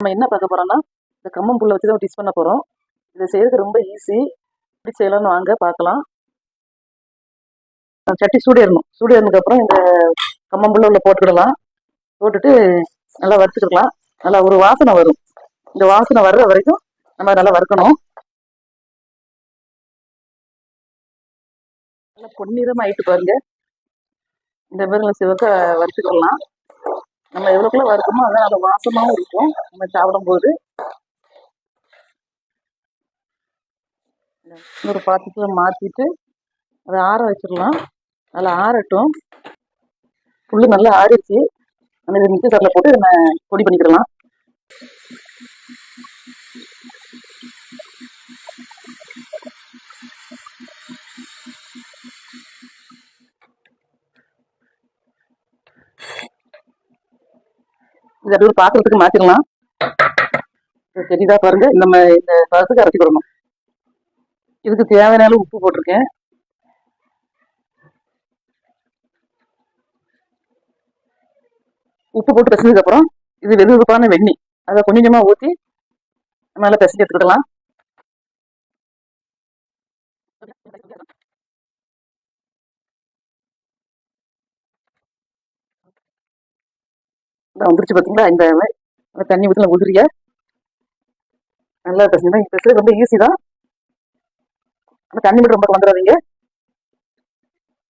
நம்ம என்ன பார்க்க போகிறோம்னா இந்த கம்மம் புல்லை வச்சு தான் டிஷ் பண்ண போகிறோம் இதை செய்யறது ரொம்ப ஈஸி எப்படி செய்யலாம்னு வாங்க பார்க்கலாம். சட்டி சூடிடணும் ஏறணும் இந்த கம்மம் புல்ல உள்ள போட்டுக்கிடலாம். போட்டுட்டு நல்லா வறுத்துக்கலாம் நல்லா ஒரு வாசனை வரும். இந்த வாசனை வர்ற வரைக்கும் நம்ம நல்லா வறுக்கணும். நல்லா பொன்னிறமாக ஆயிட்டு பாருங்க. இந்த மாதிரி நல்லா சிவக்க வறுத்துக்கலாம் நம்ம எவ்வளோக்குள்ள வறுக்கமோ அதான் நல்ல வாசமாவும் இருக்கும். நம்ம சாப்பிடும்போது. இன்னொரு பாத்திரத்துல மாத்திட்டு அதை ஆற வச்சிடலாம். நல்லா ஆறட்டும். புல் நல்லா ஆறிச்சு அந்த இதை மிக்சி போட்டு நம்ம பொடி பண்ணிக்கிடலாம். இது அப்படியே ஒரு பாத்திரத்துக்கு மாத்திரலாம். இது தெரியுதா பாருங்க இந்த இந்த பதத்துக்கு அரைச்சிக்கிடணும் இதுக்கு தேவையான அளவு உப்பு போட்டிருக்கேன். உப்பு போட்டு பிசைஞ்சதுக்கப்புறம் இது வெது வெதுப்பான வெண்ணி. அதை கொஞ்சமாக ஊற்றி நம்ம நல்லா பிசைஞ்சு எடுத்துக்கிடலாம். வந்துருச்சு பார்த்தீங்களா இந்த தண்ணி ஊற்றி தண்ணி ஊற்றின உதிரிய நல்லா பிசைஞ்சு பிசைறது ரொம்ப ஈஸி தான். ஆனால் தண்ணி மட்டும் ரொம்ப வந்துடாதீங்க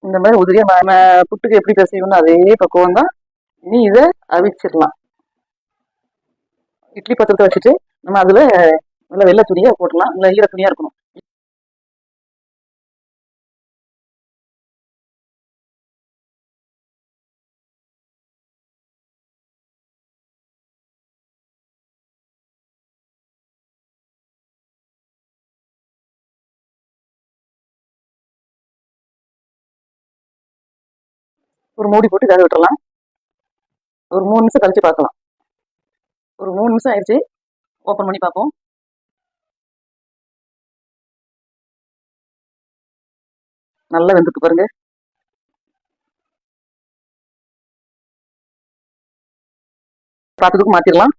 இந்த மாதிரி உதிரியா நம்ம புட்டுக்கு எப்படி பிசையணும் அதே பக்குவம் தான். இனி இதை அவிச்சிடலாம். இட்லி பாத்திரத்தை வச்சுட்டு நம்ம அதில் நல்லா வெள்ளை துணியாக போட்டலாம் நல்லா ஈர துணியாக இருக்கணும். ஒரு மூடி போட்டு வேக விட்டுறலாம். ஒரு மூணு நிமிஷம் கழிச்சு பார்க்கலாம். ஒரு மூணு நிமிஷம் ஆயிடுச்சு. ஓப்பன் பண்ணி பார்ப்போம். நல்லா வெந்துட்டு பாருங்க. பார்த்ததுக்கு மாத்திரலாம்.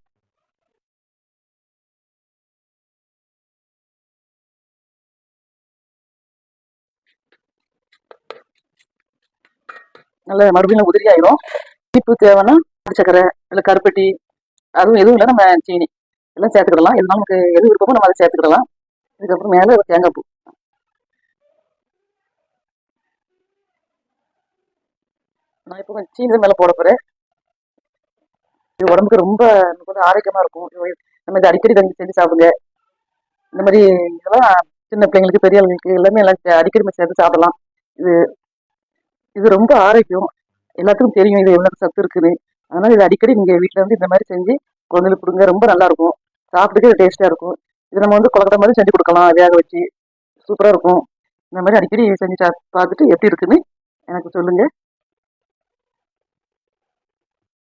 நல்ல மறுபடியும் உதிரி ஆயிரும் இனிப்பு தேவைன்னா நாட்டு சக்கரை இல்லை கருப்பட்டி அதுவும் எதுவும் இல்லை நம்ம சீனி எல்லாம் சேர்த்துக்கிடலாம். எது நமக்கு எது விருப்பமோ நம்ம அதை சேர்த்துக்கிடலாம். இதுக்கப்புறம் மேலே ஒரு தேங்காய் பூ. நான் இப்போ கொஞ்சம் சீனி தான் மேலே போட போகிறேன் இது உடம்புக்கு ரொம்ப நமக்கு வந்து ஆரோக்கியமாக இருக்கும். நம்ம இதை அடிக்கடி செஞ்சு செஞ்சு சாப்பிடுங்க. இந்த மாதிரி இதெல்லாம் சின்ன பிள்ளைங்களுக்கு பெரியவங்களுக்கு எல்லாமே எல்லாம் அடிக்கடி சேர்த்து சாப்பிடலாம். இது இது ரொம்ப ஆரோக்கியம். எல்லாத்துக்கும் தெரியும் இது எவ்வளவு சத்து இருக்குன்னு. அதனால இது அடிக்கடி நீங்க வீட்டுல வந்து இந்த மாதிரி செஞ்சு குழந்தைகளுக்கு கொடுங்க ரொம்ப நல்லா இருக்கும். சாப்பிட்டுக்கே டேஸ்டா இருக்கும். இது நம்ம வந்து குழந்தை மாதிரி செஞ்சு கொடுக்கலாம் வேக வச்சு. சூப்பரா இருக்கும். இந்த மாதிரி அடிக்கடி செஞ்சு சா- பார்த்துட்டு எப்படி இருக்குன்னு எனக்கு சொல்லுங்க.